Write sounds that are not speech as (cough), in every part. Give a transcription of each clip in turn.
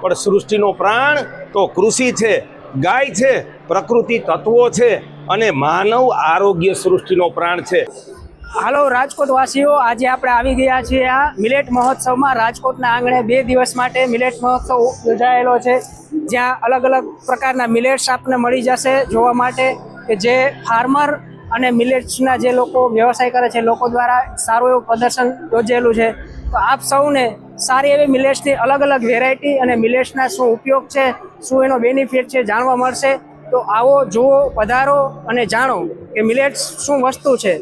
પણ સૃષ્ટિનો પ્રાણ તો કૃષિ છે, ગાય છે, પ્રકૃતિ તત્વો છે અને માનવ આરોગ્ય સૃષ્ટિનો પ્રાણ છે. હાલો રાજકોટ વાસીઓ આજે આપણે આવી ગયા છીએ આ મિલેટ મહોત્સવમાં. રાજકોટના આંગણે બે દિવસ માટે મિલેટ મહોત્સવ યોજાયેલો છે. જ્યાં અલગ અલગ પ્રકારના મિલેટ્સ આપને મળી જશે જોવા માટે કે જે ફાર્મર અને મિલેટ્સના જે લોકો વ્યવસાય કરે છે, લોકો દ્વારા સારું એવું પ્રદર્શન યોજેલું છે. તો આપ સૌને સારી એવી મિલેટ્સની અલગ અલગ વેરાયટી અને મિલેટ્સના શું ઉપયોગ છે, શું એનો બેનિફિટ છે જાણવા મળશે. તો આવો જુઓ, પધારો અને જાણો કે મિલેટ્સ શું વસ્તુ છે.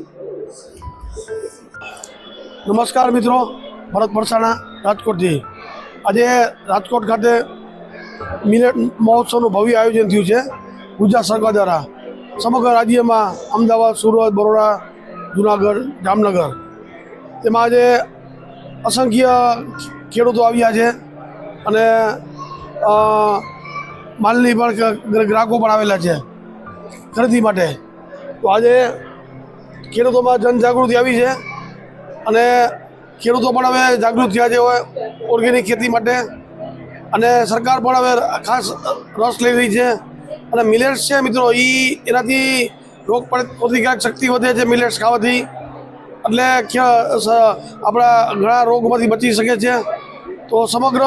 નમસ્કાર મિત્રો, ભરત પરસાણા રાજકોટથી આજે રાજકોટ ખાતે મિલેટ મહોત્સવનું ભવ્ય આયોજન થયું છે, ગુજરાત સરકાર દ્વારા. સમગ્ર રાજ્યમાં અમદાવાદ, સુરત, બરોડા, જુનાગઢ, જામનગર. તેમાં આજે અસંખ્ય ખેડૂતો આવ્યા છે અને માલની પણ ગ્રાહકો પણ આવેલા છે ખરીદી માટે. તો આજે ખેડૂતોમાં જનજાગૃતિ આવી છે અને ખેડૂતો પણ હવે જાગૃત થયા છે ઓર્ગેનિક ખેતી માટે અને સરકાર પણ હવે ખાસ રસ લઈ રહી છે અને મિલેટ્સ છે મિત્રો એ એનાથી રોગ પ્રતિકારક શક્તિ વધે છે મિલેટ્સ ખાવાથી. એટલે આપણા ઘણા રોગમાંથી બચી શકે છે. તો સમગ્ર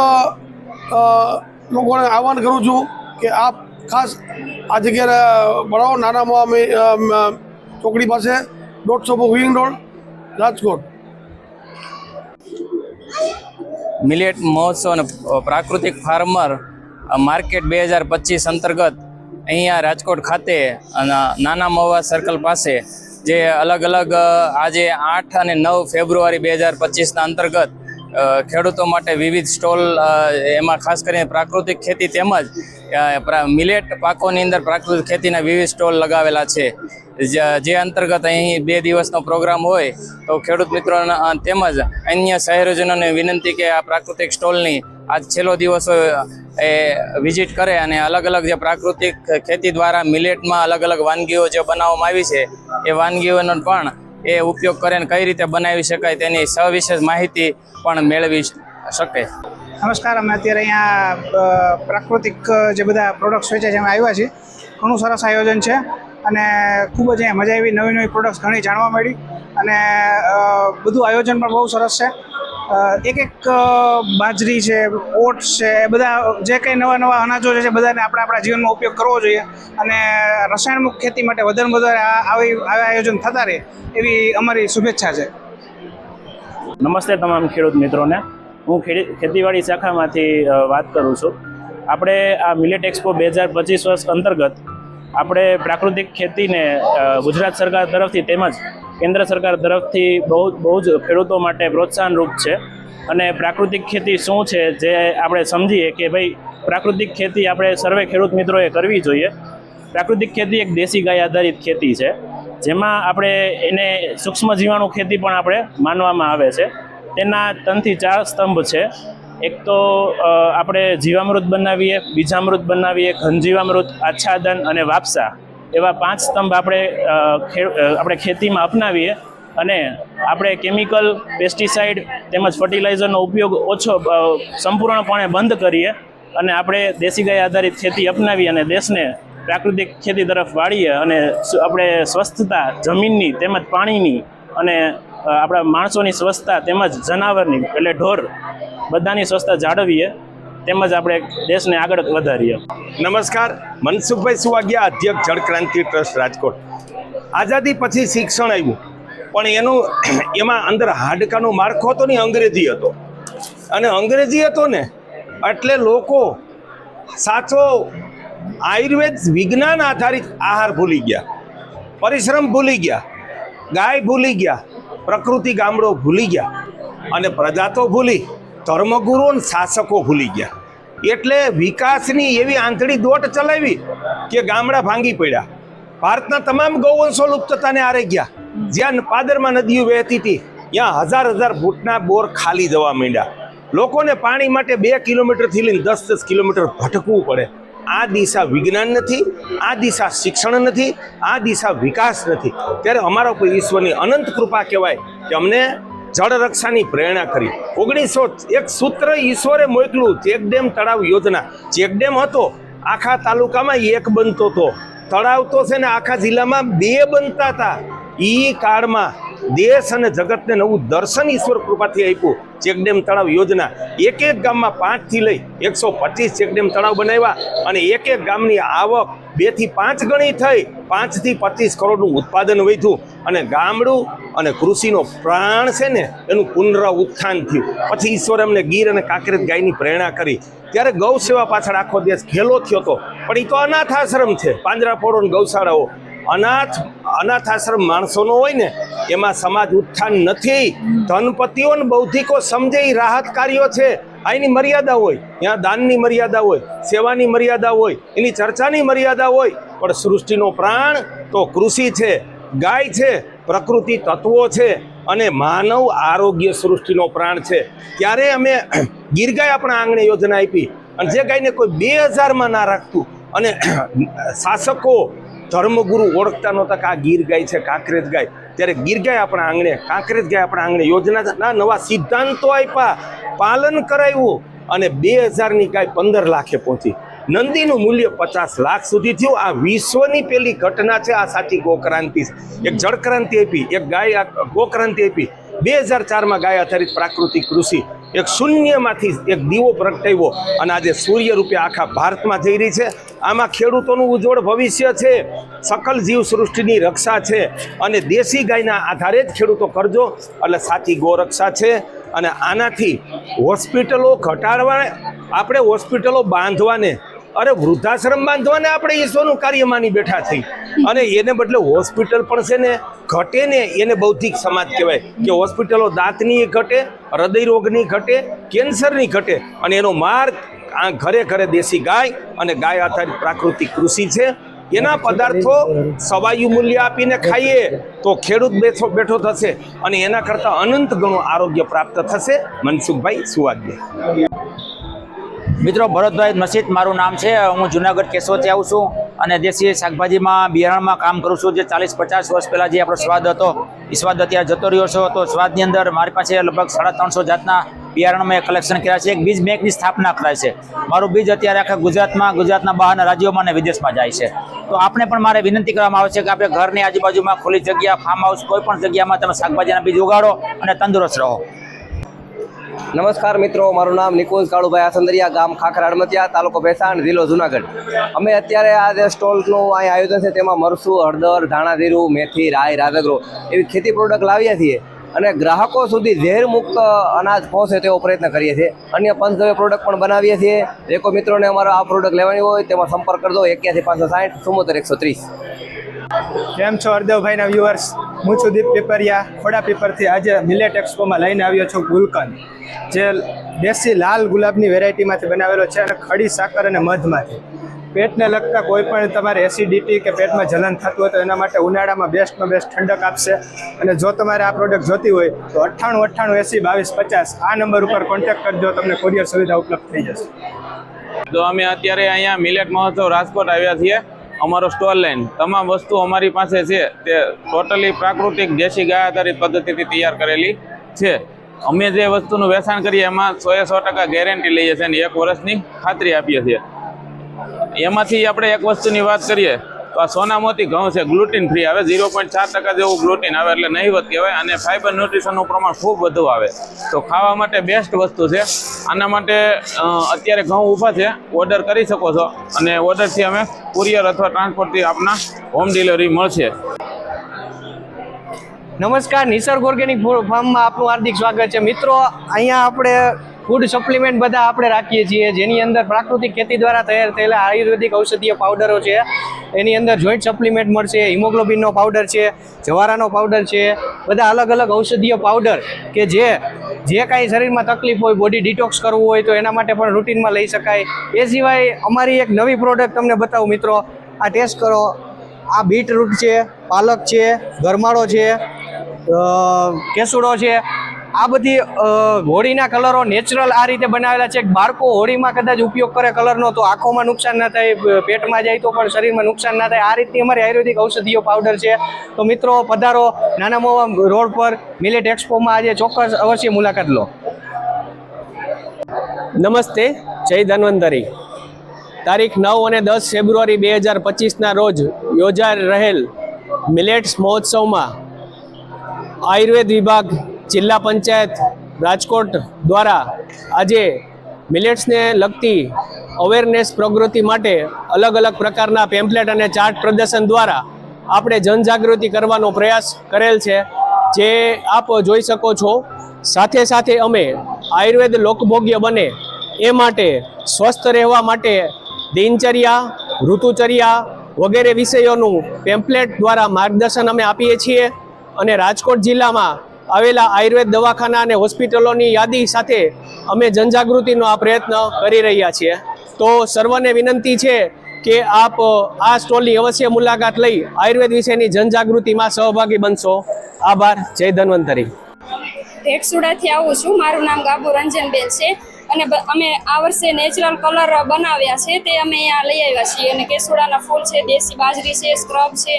લોકોને આહવાન કરું છું કે આપ ખાસ આ જગ્યાએ ભણાવો. નાનામાં અમે, ચોકડી પાસે દોઢસો વિંગ રોડ રાજકોટ. મિલેટ મહોત્સવ અને પ્રાકૃતિક ફાર્મર માર્કેટ બે હજાર પચીસ અંતર્ગત અહીંયા રાજકોટ ખાતે નાના મવા સર્કલ પાસે જે અલગ અલગ આજે આઠ અને નવ ફેબ્રુઆરી બે હજાર પચીસના અંતર્ગત ખેડૂતો માટે વિવિધ સ્ટોલ એમાં ખાસ કરીને પ્રાકૃતિક ખેતી તેમજ મિલેટ પાકોની અંદર પ્રાકૃતિક ખેતીના વિવિધ સ્ટોલ લગાવેલા છે. જે અંતર્ગત અહીં બે દિવસનો પ્રોગ્રામ હોય, તો ખેડૂત મિત્રોના તેમજ અન્ય શહેરજનોને વિનંતી કે આ પ્રાકૃતિક સ્ટોલની આજ છેલ્લો દિવસ હોય એ વિઝિટ કરે અને અલગ અલગ જે પ્રાકૃતિક ખેતી દ્વારા મિલેટમાં અલગ અલગ વાનગીઓ જે બનાવવામાં આવી છે, એ વાનગીઓનો પણ એ ઉપયોગ કરે અને કઈ રીતે બનાવી શકાય તેની સવિશેષ માહિતી પણ મેળવી શકે. નમસ્કાર, અમે અત્યારે અહીંયા પ્રાકૃતિક જે બધા પ્રોડક્ટ્સ હોય છે જેમાં આવ્યા છીએ. ઘણું સરસ આયોજન છે અને ખૂબ જ અહીંયા મજા આવી. નવી નવી પ્રોડક્ટ્સ ઘણી જાણવા મળી અને બધું આયોજન પણ બહુ સરસ છે. એક એક બાજરી છે, ઓટ્સ છે એ બધા જે કંઈ નવા નવા અનાજો છે બધાને આપણે આપણા જીવનમાં ઉપયોગ કરવો જોઈએ. અને રસાયણમુક્ત ખેતી માટે વધારે વધારે આવી આવા આયોજન થતા રહે એવી અમારી શુભેચ્છા છે. નમસ્તે તમામ ખેડૂત મિત્રોને. હું ખેતીવાડી શાખામાંથી વાત કરું છું. આપણે આ મિલેટ એક્સપો બે હજાર પચીસ વર્ષ અંતર્ગત આપણે પ્રાકૃતિક ખેતીને ગુજરાત સરકાર તરફથી તેમજ કેન્દ્ર સરકાર તરફથી બહુ બહુ જ ખેડૂતો માટે પ્રોત્સાહનરૂપ છે. અને પ્રાકૃતિક ખેતી શું છે જે આપણે સમજીએ કે ભાઈ પ્રાકૃતિક ખેતી આપણે સર્વે ખેડૂત મિત્રોએ કરવી જોઈએ. પ્રાકૃતિક ખેતી એક દેશી ગાય આધારિત ખેતી છે. જેમાં આપણે એને સૂક્ષ્મ જીવાણુ ખેતી પણ આપણે માનવામાં આવે છે. તેના ત્રણથી ચાર સ્તંભ છે. એક તો આપણે જીવામૃત બનાવીએ, બીજામૃત બનાવીએ, ઘનજીવામૃત, આચ્છાદન અને વાપસા. એવા પાંચ સ્તંભ આપણે આપણે ખેતીમાં અપનાવીએ અને આપણે કેમિકલ, પેસ્ટિસાઇડ તેમજ ફર્ટિલાઇઝરનો ઉપયોગ ઓછો સંપૂર્ણપણે બંધ કરીએ અને આપણે દેશી ગાય આધારિત ખેતી અપનાવી અને દેશને પ્રાકૃતિક ખેતી તરફ વાળીએ અને આપણે સ્વસ્થતા જમીનની તેમજ પાણીની અને આપણા માણસોની સ્વસ્થતા તેમજ જનાવરની, એટલે ઢોર બધાની સ્વસ્થતા જાળવીએ તેમજ આપણે દેશને આગળ વધારીએ. નમસ્કાર. મનસુખભાઈ સુવાગિયા, અધ્યક્ષ જળક્રાંતિ ટ્રસ્ટ રાજકોટ. આઝાદી પછી શિક્ષણ આવ્યું. પણ એનું (clears throat) એમાં અંદર હાડકાનો માળખો હતો ને, અંગ્રેજી હતો. અને અંગ્રેજી હતો ને, એટલે લોકો સાચો આયુર્વેદ વિજ્ઞાન આધારિત આહાર ભૂલી ગયા. પરિશ્રમ ભૂલી ગયા. ગાય ભૂલી ગયા. પ્રકૃતિ ગામડો ભૂલી ગયા. અને પ્રજા તો ભૂલી. ધર્મગુરુ અને શાસકો ભૂલી ગયા. એટલે વિકાસની એવી આંધળી દોટ ચલાવી કે ગામડા ભાંગી પડ્યા. ભારતના તમામ ગૌવંશો લુપ્તતાને આરે ગયા. જ્યાં પાદરમાં નદીઓ વહેતી હતી, ત્યાં હજાર હજાર ફૂટના બોર ખાલી જવા માંડ્યા. લોકોને પાણી માટે બે કિલોમીટરથી લઈને દસ દસ કિલોમીટર ભટકવું પડે. આ દિશા વિજ્ઞાન નથી, આ દિશા શિક્ષણ નથી, આ દિશા વિકાસ નથી. ત્યારે અમારા ઉપર ઈશ્વરની અનંત કૃપા કહેવાય કે અમને જળ રક્ષાની પ્રેરણા કરી. ઓગણીસો એક સૂત્ર ઈશ્વરે મોકલું ચેકડેમ તળાવ યોજના. ચેકડેમ હતો, આખા તાલુકામાં એક બનતો હતો. તળાવ તો છે ને આખા જિલ્લામાં બે બનતા હતા. ઈ કાળમાં દેશ અને જગતને નવું દર્શન ઈશ્વર કૃપાથી આપ્યું. ચેકડેમ તળાવ યોજના એક એક ગામમાં પાંચથી લઈ એકસો પચીસ ચેકડેમ તળાવ બનાવ્યા અને એક એક ગામની આવક બેથી પાંચ ગણી થઈ. પાંચથી પચીસ કરોડનું ઉત્પાદન વધ્યું અને ગામડું અને કૃષિનો પ્રાણ છે ને, એનું પુનર ઉત્થાન થયું. પછી ઈશ્વરે અમને ગીર અને કાંકરેજ ગાયની પ્રેરણા કરી. ત્યારે ગૌ સેવા પાછળ આખો દેશ ખેલો થયો હતો. પણ એ તો અનાથ આશ્રમ છે પાંજરાપોળો ગૌશાળાઓ. અનાથ અનાથ આશ્રમ માણસોનો હોય ને, એમાં સમાજ ઉત્થાન નથી. ધનપતિઓ બૌદ્ધિકો સમજે એ રાહત કાર્યો છે. આ એની મર્યાદા હોય, ત્યાં દાનની મર્યાદા હોય, સેવાની મર્યાદા હોય, એની ચર્ચાની મર્યાદા હોય, પણ સૃષ્ટિનો પ્રાણ તો કૃષિ છે, ગાય છે, પ્રકૃતિ તત્વો છે, અને માનવ આરોગ્ય સૃષ્ટિનો પ્રાણ છે. ત્યારે અમે (clears throat) ગીર ગાય આપણા આંગણે યોજના આપી. અને જે ગાયને કોઈ બે હજારમાં ના રાખતું, અને (clears throat) શાસકો ધર્મગુરુ ઓળખતા નહોતા કે આ ગીર ગાય છે, કાંકરેજ ગાય. ત્યારે ગીર ગાય આપણા આંગણે, કાંકરેજ ગાય આપણા આંગણે યોજનાના નવા સિદ્ધાંતો આપ્યા પાલન કરાવ્યું અને બે હજારની ગાય પંદર લાખે પહોંચી. નંદીનું મૂલ્ય પચાસ લાખ સુધી થયું. આ વિશ્વની પેલી ઘટના છે, આ સાચી ગોક્રાંતિ. એક જળક્રાંતિ આપી, એક ગાય ગોક્રાંતિ આપી. બે હજાર ચારમાં ગાય આધારિત પ્રાકૃતિક કૃષિ. એક શૂન્યમાંથી એક દીવો પ્રગટાવ્યો અને આજે સૂર્ય રૂપે આખા ભારતમાં જઈ રહી છે. આમાં ખેડૂતોનું ઉજ્જવળ ભવિષ્ય છે, સકલ જીવ સૃષ્ટિની રક્ષા છે અને દેશી ગાયના આધારે જ ખેડૂતો કરજો, એટલે સાચી ગોરક્ષા છે. અને આનાથી હોસ્પિટલો ઘટાડવા, આપણે હોસ્પિટલો બાંધવાને, અરે વૃદ્ધાશ્રમ બાંધવાને આપણે ઈશ્વરનું કાર્ય માની બેઠા થઈ અને એને બદલે હોસ્પિટલ પણ છે ને, ઘટે ને એને બૌદ્ધિક સમાજ કહેવાય કે હોસ્પિટલો દાંતની ઘટે હૃદય રોગની ઘટે, કેન્સરની ઘટે અને એનો માર્ગ આ ઘરે ઘરે દેશી ગાય અને ગાય આધારિત પ્રાકૃતિક કૃષિ છે. એના પદાર્થો સવાયુ મૂલ્ય આપીને ખાઈએ તો ખેડૂત બેઠો બેઠો થશે અને એના કરતાં અનંત ગણું આરોગ્ય પ્રાપ્ત થશે. મનસુખભાઈ સુવાગ્ય મિત્રો, ભરતભાઈ મસીદ મારું નામ છે. હું જુનાગઢ કેશોદથી આવું છું અને દેશી શાકભાજીમાં બિયારણમાં કામ કરું છું. જે ચાલીસ પચાસ વર્ષ પહેલાં જે આપણો સ્વાદ હતો, એ સ્વાદ અત્યારે જતો રહ્યો છો. તો સ્વાદની અંદર મારી પાસે લગભગ સાડા ત્રણસો જાતના બિયારણ મેં કલેક્શન કર્યા છે. એક બીજ બેંકની સ્થાપના કરાય છે. મારું બીજ અત્યારે આખા ગુજરાતમાં, ગુજરાતના બહારના રાજ્યોમાં અને વિદેશમાં જાય છે. તો આપણે પણ મારે વિનંતી કરવામાં આવે છે કે આપણે ઘરની આજુબાજુમાં ખુલ્લી જગ્યા ફાર્મ હાઉસ કોઈ પણ જગ્યામાં તમે શાકભાજીના બીજ ઉગાડો અને તંદુરસ્ત રહો. નમસ્કાર મિત્રો, મારું નામ નિકુંજ કાળુભાઈ આસંદરિયા, ગામ ખાખરા હડમતિયા તાલુકો ભેસાણ, જિલ્લો જુનાગઢ. અમે અત્યારે આ જે સ્ટોલનું અહીં આયોજન છે તેમાં મરસું, હળદર, ધાણા જીરું, મેથી, રાઈ રાજગરો એવી ખેતી પ્રોડક્ટ લાવ્યા છીએ. અને ગ્રાહકો સુધી ઝેર મુક્ત અનાજ પહોંચે તેવો પ્રયત્ન કરીએ છીએ. અન્ય પંચગવ્ય પ્રોડક્ટ પણ બનાવીએ છીએ. કોઈ મિત્રોને અમારો આ પ્રોડક્ટ લેવાની હોય, તેમાં સંપર્ક કરજો. એક્યાસી પાંચસો સાઠ ચુમ્મોતેર એકસો ત્રીસ. કેમ છો હરદેવભાઈના વ્યુઅર્સ હું છું દીપ પીપરિયા. ખોડા પીપરથી આજે મિલેટ એક્સપોમાં લઈને આવ્યો છું ગુલકંદ, જે દેશી લાલ ગુલાબની વેરાયટીમાંથી બનાવેલો છે અને ખડી, સાકર અને મધમાંથી. પેટને લગતા કોઈ પણ તમારે એસિડિટી કે પેટમાં જલન થતું હોય તો એના માટે ઉનાળામાં બેસ્ટમાં બેસ્ટ ઠંડક આપશે. અને જો તમારે આ પ્રોડક્ટ જોતી હોય તો અઠ્ઠાણું અઠ્ઠાણું એસી બાવીસ પચાસ આ નંબર ઉપર કોન્ટેક્ટ કરજો, તમને કોરિયર સુવિધા ઉપલબ્ધ થઈ જશે. તો અમે અત્યારે અહીંયા મિલેટ મહોત્સવ રાજકોટ આવ્યા છીએ, અમારો સ્ટોલ લાઈન તમામ વસ્તુ અમારી પાસે છે, તે ટોટલી પ્રાકૃતિક દેશી ગાય આધારિત પદ્ધતિથી તૈયાર કરેલી છે. અમે જે વસ્તુનું વેચાણ કરીએ એમાં સો એ સો ટકા ગેરંટી લઈએ છીએ અને એક વર્ષની ખાતરી આપીએ છીએ. એમાંથી આપણે એક વસ્તુની વાત કરીએ, તો આ સોના મોતી ઘઉં છે ગ્લુટિન ફ્રી આવે ઝીરો પોઈન્ટ ચાર ટકા જેવું ગ્લુટિન આવે એટલે નહીવત કહેવાય અને ફાઇબર ન્યુટ્રિશનનું પ્રમાણ ખૂબ વધુ આવે. તો ખાવા માટે બેસ્ટ વસ્તુ છે. આના માટે અત્યારે ઘઉં ઊભા છે ઓર્ડર કરી શકો છો. અને ઓર્ડરથી અમે કુરિયર અથવા ટ્રાન્સપોર્ટથી આપના હોમ ડિલિવરી મળશે. નમસ્કાર, નિસર્ગ ઓર્ગેનિક ફાર્મમાં આપનું હાર્દિક સ્વાગત છે. મિત્રો, અહીંયા આપણે ફૂડ સપ્લિમેન્ટ બધા આપણે રાખીએ છીએ, જેની અંદર પ્રાકૃતિક ખેતી દ્વારા તૈયાર થયેલા આયુર્વેદિક ઔષધીય પાવડરો છે. એની અંદર જોઈન્ટ સપ્લિમેન્ટ મળશે હિમોગ્લોબિનનો પાવડર છે, જવારાનો પાવડર છે. બધા અલગ અલગ ઔષધીય પાવડર કે જે જે કાંઈ શરીરમાં તકલીફ હોય બોડી ડિટોક્સ કરવું હોય, તો એના માટે પણ રૂટીનમાં લઈ શકાય. એ સિવાય અમારી એક નવી પ્રોડક્ટ તમને બતાવું મિત્રો. આ ટેસ્ટ કરો. આ બીટરૂટ છે, પાલક છે, ગરમાળો છે કેસુડો છે આ બધી હોળીના કલરો નેચરલ આ રીતે બનાવેલા છે. બાળકો હોળીમાં કદાચ ઉપયોગ કરે કલરનો તો આંખોમાં નુકસાન ના થાય પેટમાં જાય તો પણ શરીરમાં નુકસાન ના થાય. આ રીતની અમારી આયુર્વેદિક ઔષધિઓ પાવડર છે. તો મિત્રો, પધારો નાના મોવા રોડ પર મિલેટ એક્સપોમાં આજે ચોક્કસ અવશ્ય મુલાકાત લો. નમસ્તે, જય ધન્વંતરી. તારીખ નવ અને દસ ફેબ્રુઆરી બે હજાર પચીસના રોજ યોજાઈ રહેલ મિલેટ્સ મહોત્સવમાં આયુર્વેદ વિભાગ જિલ્લા પંચાયત રાજકોટ દ્વારા આજે મિલેટ્સને લગતી અવેરનેસ પ્રવૃત્તિ માટે અલગ અલગ પ્રકારના પેમ્પલેટ અને ચાર્ટ પ્રદર્શન દ્વારા આપણે જનજાગૃતિ કરવાનો પ્રયાસ કરેલ છે, જે આપ જોઈ શકો છો. સાથે સાથે અમે આયુર્વેદ લોકભોગ્ય બને એ માટે સ્વસ્થ રહેવા માટે દિનચર્યા, ઋતુચર્યા વગેરે વિષયોનું પેમ્પલેટ દ્વારા માર્ગદર્શન અમે આપીએ છીએ અને રાજકોટ જિલ્લામાં આવેલા આયુર્વેદ દવાખાના અને હોસ્પિટલોની યાદી સાથે અમે જનજાગૃતિનો આ પ્રયત્ન કરી રહ્યા છીએ. તો સર્વને વિનંતી છે કે આપ આ સ્ટોલની અવશ્ય મુલાકાત લઈ આયુર્વેદ વિશેની જનજાગૃતિમાં સહભાગી બનશો. આભાર. જય ધન્વંતરી. ભેટસુડાથી આવું છું. મારું નામ ગાબુ રંજનબેન છે અને અમે આ વર્ષે નેચરલ કલર બનાવ્યા છે તે અમે અહીંયા લઈ આવ્યા છીએ અને કેસુડાના ફૂલ છે, દેશી બાજરી છે, સ્ક્રબ છે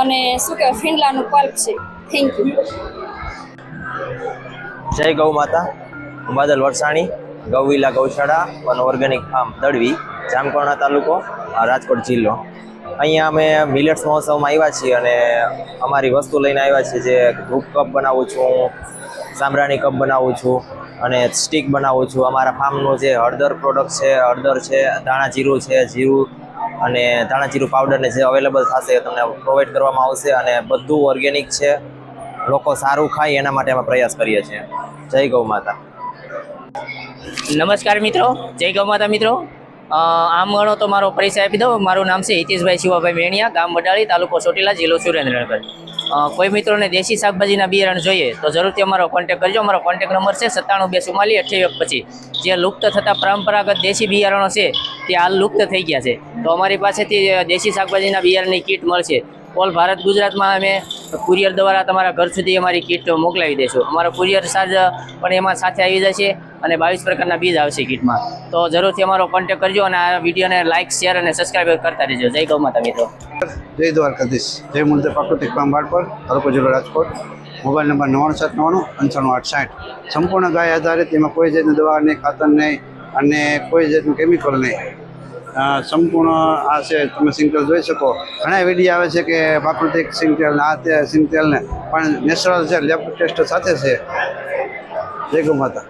અને શું કહેવાય ફીંડલાનું પલ્પ છે. થેન્ક યુ જય ગૌ માતા. બાદલ વરસાણી ગૌવિલા ગૌશાળા અને ઓર્ગેનિક ફાર્મ દળવી જામકોણા તાલુકો રાજકોટ જિલ્લો. અહીંયા અમે મિલેટ્સ મહોત્સવમાં આવ્યા છીએ અને અમારી વસ્તુ લઈને આવ્યા છીએ જે ધૂપ કપ બનાવું છું, સાંભરાણી કપ બનાવું છું અને સ્ટીક બનાવું છું. અમારા ફાર્મનું જે હળદર પ્રોડક્ટ છે, હળદર છે, ધાણા જીરું છે, જીરું અને ધાણા જીરું પાવડરને જે અવેલેબલ થશે એ તમને પ્રોવાઈડ કરવામાં આવશે અને બધું ઓર્ગેનિક છે. લોકો સારું ખાય એના માટે અમે પ્રયાસ કરીએ છીએ. જય ગૌ માતા. નમસ્કાર મિત્રો, જય ગૌ માતા મિત્રો. આમ ગણો તો મારો પરિચય આપી દઉં. મારું નામ છે હિતેશભાઈ શિવાભાઈ મેણિયા, ગામ વડાળી, તાલુકો ચોટીલા, જિલ્લો સુરેન્દ્રનગર. કોઈ મિત્રોને દેશી શાકભાજીના બિયારણ જોઈએ તો જરૂરથી અમારો કોન્ટેક કરજો. અમારો કોન્ટેક નંબર છે સત્તાણું બે ચુમ્માલી અઠ્યાવીસ પછી જે લુપ્ત થતા પરંપરાગત દેશી બિયારણો છે તે હાલ લુપ્ત થઈ ગયા છે. તો અમારી પાસેથી દેશી શાકભાજીના બિયારણની કીટ મળશે. ઓલ ભારત ગુજરાતમાં અમે કુરિયર દ્વારા તમારા ઘર સુધી અમારી કીટ મોકલાવી દઈશું. અમારો કુરિયર ચાર્જ પણ એમાં સાથે આવી જશે અને બાવીસ પ્રકારના બીજ આવશે કીટમાં. તો જરૂરથી અમારો કોન્ટેક કરજો અને આ વિડીયોને લાઇક શેર અને સબસ્ક્રાઈબ કરતા રહેજો. જય ગૌ માતા મિત્રો. જય દ્વારકાધીશ. જય મુદ્દે પ્રાકૃતિક પામવાડ પર તાલુકો જિલ્લો રાજકોટ. મોબાઈલ નંબર નવ્વાણું, સાત, નવ્વાણું પંચાણું આઠ સાઠ સંપૂર્ણ ગાય આધારિત એમાં કોઈ જાતની દવા નહીં, ખાતર નહીં અને કોઈ જાતનું કેમિકલ નહીં. સંપૂર્ણ આ છે, તમે સિંગતેલ જોઈ શકો. ઘણા વીડિયો આવે છે કે પ્રાકૃતિક સિંગતેલ, આ તે સિંગતેલને, પણ નેચરલ છે લેબ ટેસ્ટ સાથે છે. જય ગૌ માતા.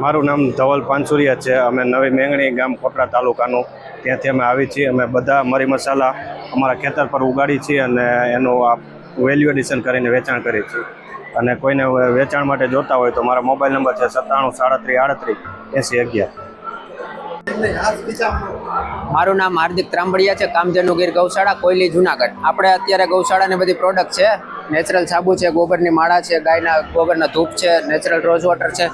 મારું નામ ધવલ પાનસુરિયા છે. અમે નવી મેંગણી ગામ કોટડા તાલુકાનું. ત્યાંથી અમે આવી છીએ. અમે બધા મરી મસાલા અમારા ખેતર પર ઉગાડી છીએ અને એનું આ વેલ્યુ એડિશન કરીને વેચાણ કરીએ છીએ. અને કોઈને વેચાણ માટે જોતા હોય તો મારા મોબાઈલ નંબર છે સત્તાણું સાડત્રીસ આડત્રીસ એંસી અગિયાર. મારું નામ હાર્દિક ત્રાંબડિયા છે કામધેનુ ગીર ગૌશાળા, કોયલી, જુનાગઢ. આપણે અત્યારે ગૌશાળાની બધી પ્રોડક્ટ છે. નેચરલ સાબુ છે, ગોબરની માળા છે, ગાયના, ગોબરના ધૂપ છે નેચરલ રોઝ વોટર છે.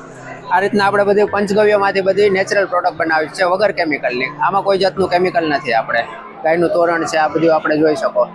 આ રીતના આપણે બધી પંચગવ્યમાંથી બધી નેચરલ પ્રોડક્ટ બનાવી છે, વગર કેમિકલની આમાં કોઈ જાતનું કેમિકલ નથી આપણે. ગાયનું તોરણ છે, આ બધું આપણે જોઈ શકો.